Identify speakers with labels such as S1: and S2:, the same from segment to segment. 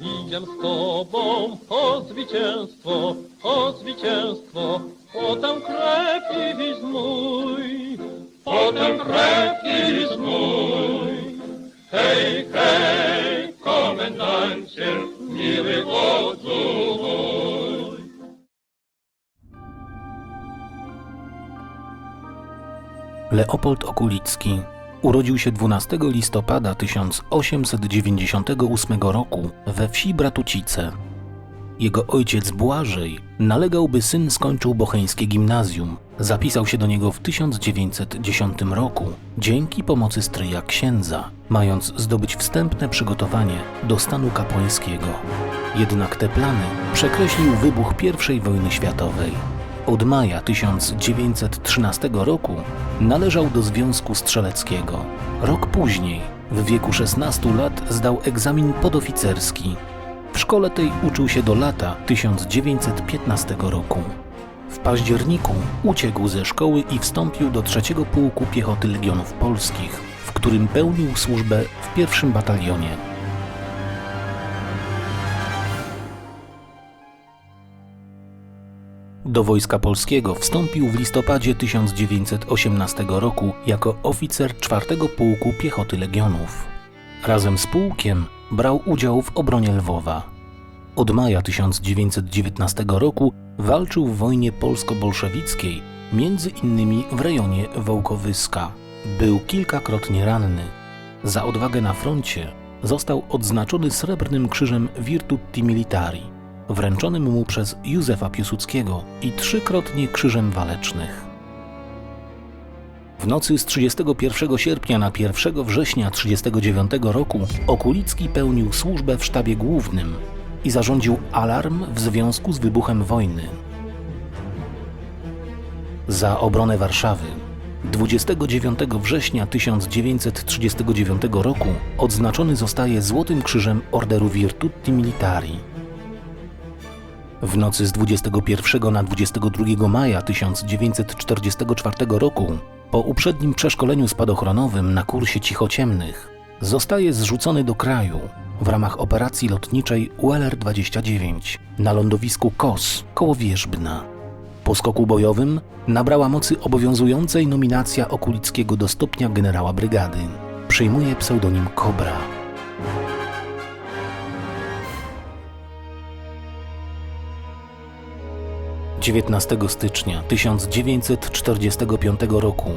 S1: Idziemy z tobą o zwycięstwo, o zwycięstwo, potem krew i znój, potem krew i znój. Hej, hej, komendancie, miły wodzu mój.
S2: Leopold Okulicki urodził się 12 listopada 1898 roku we wsi Bratucice. Jego ojciec Błażej nalegał, by syn skończył bocheńskie gimnazjum. Zapisał się do niego w 1910 roku dzięki pomocy stryja księdza, mając zdobyć wstępne przygotowanie do stanu kapłańskiego. Jednak te plany przekreślił wybuch I wojny światowej. Od maja 1913 roku należał do Związku Strzeleckiego. Rok później, w wieku 16 lat, zdał egzamin podoficerski. W szkole tej uczył się do lata 1915 roku. W październiku uciekł ze szkoły i wstąpił do trzeciego pułku piechoty Legionów Polskich, w którym pełnił służbę w pierwszym batalionie. Do Wojska Polskiego wstąpił w listopadzie 1918 roku jako oficer czwartego pułku piechoty Legionów. Razem z pułkiem brał udział w obronie Lwowa. Od maja 1919 roku walczył w wojnie polsko-bolszewickiej, między innymi w rejonie Wołkowyska. Był kilkakrotnie ranny. Za odwagę na froncie został odznaczony srebrnym krzyżem Virtuti Militari, wręczonym mu przez Józefa Piłsudskiego i trzykrotnie krzyżem walecznych. W nocy z 31 sierpnia na 1 września 1939 roku Okulicki pełnił służbę w sztabie głównym i zarządził alarm w związku z wybuchem wojny. Za obronę Warszawy 29 września 1939 roku odznaczony zostaje Złotym Krzyżem Orderu Virtuti Militari. W nocy z 21 na 22 maja 1944 roku, po uprzednim przeszkoleniu spadochronowym na kursie cichociemnych, zostaje zrzucony do kraju w ramach operacji lotniczej ULR-29 na lądowisku KOS koło Wierzbna. Po skoku bojowym nabrała mocy obowiązującej nominacja Okulickiego do stopnia generała brygady. Przyjmuje pseudonim Kobra. 19 stycznia 1945 roku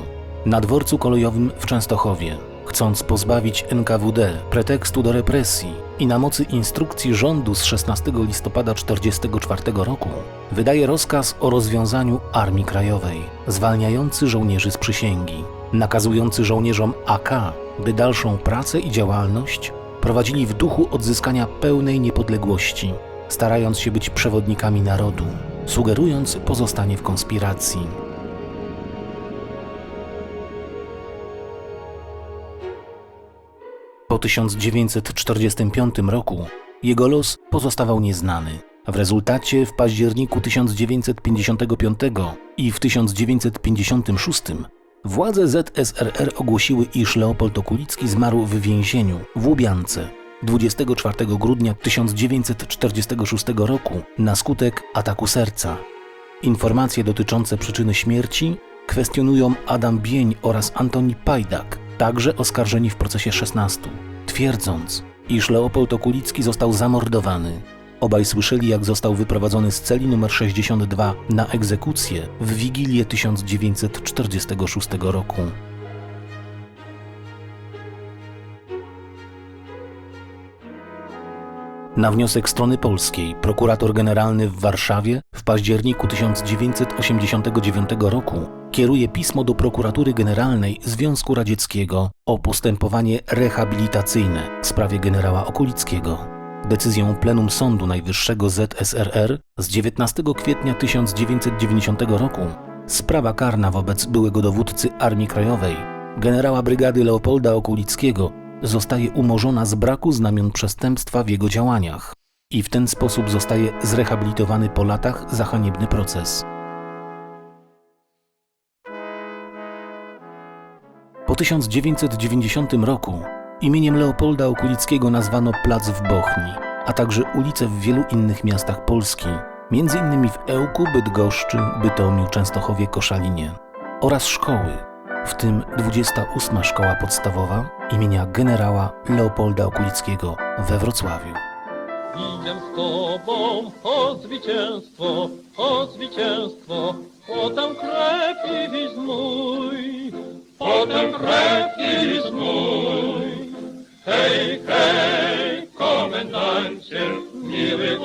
S2: na dworcu kolejowym w Częstochowie, chcąc pozbawić NKWD pretekstu do represji i na mocy instrukcji rządu z 16 listopada 1944 roku, wydaje rozkaz o rozwiązaniu Armii Krajowej, zwalniający żołnierzy z przysięgi, nakazujący żołnierzom AK, by dalszą pracę i działalność prowadzili w duchu odzyskania pełnej niepodległości, starając się być przewodnikami narodu, sugerując pozostanie w konspiracji. Po 1945 roku jego los pozostawał nieznany. W rezultacie w październiku 1955 i w 1956 władze ZSRR ogłosiły, iż Leopold Okulicki zmarł w więzieniu w Łubiance 24 grudnia 1946 roku na skutek ataku serca. Informacje dotyczące przyczyny śmierci kwestionują Adam Bień oraz Antoni Pajdak, także oskarżeni w procesie 16, twierdząc, iż Leopold Okulicki został zamordowany. Obaj słyszeli, jak został wyprowadzony z celi numer 62 na egzekucję w Wigilię 1946 roku. Na wniosek strony polskiej prokurator generalny w Warszawie w październiku 1989 roku kieruje pismo do prokuratury generalnej Związku Radzieckiego o postępowanie rehabilitacyjne w sprawie generała Okulickiego. Decyzją Plenum Sądu Najwyższego ZSRR z 19 kwietnia 1990 roku sprawa karna wobec byłego dowódcy Armii Krajowej, generała brygady Leopolda Okulickiego zostaje umorzona z braku znamion przestępstwa w jego działaniach i w ten sposób zostaje zrehabilitowany po latach za haniebny proces. Po 1990 roku imieniem Leopolda Okulickiego nazwano plac w Bochni, a także ulice w wielu innych miastach Polski, m.in. w Ełku, Bydgoszczy, Bytomiu, Częstochowie, Koszalinie oraz szkoły, w tym 28 Szkoła Podstawowa imienia generała Leopolda Okulickiego we Wrocławiu.
S1: Idę z tobą o zwycięstwo, o zwycięstwo, potem krew i znój, potem krew i znój. Hej, hej, komendancie, miły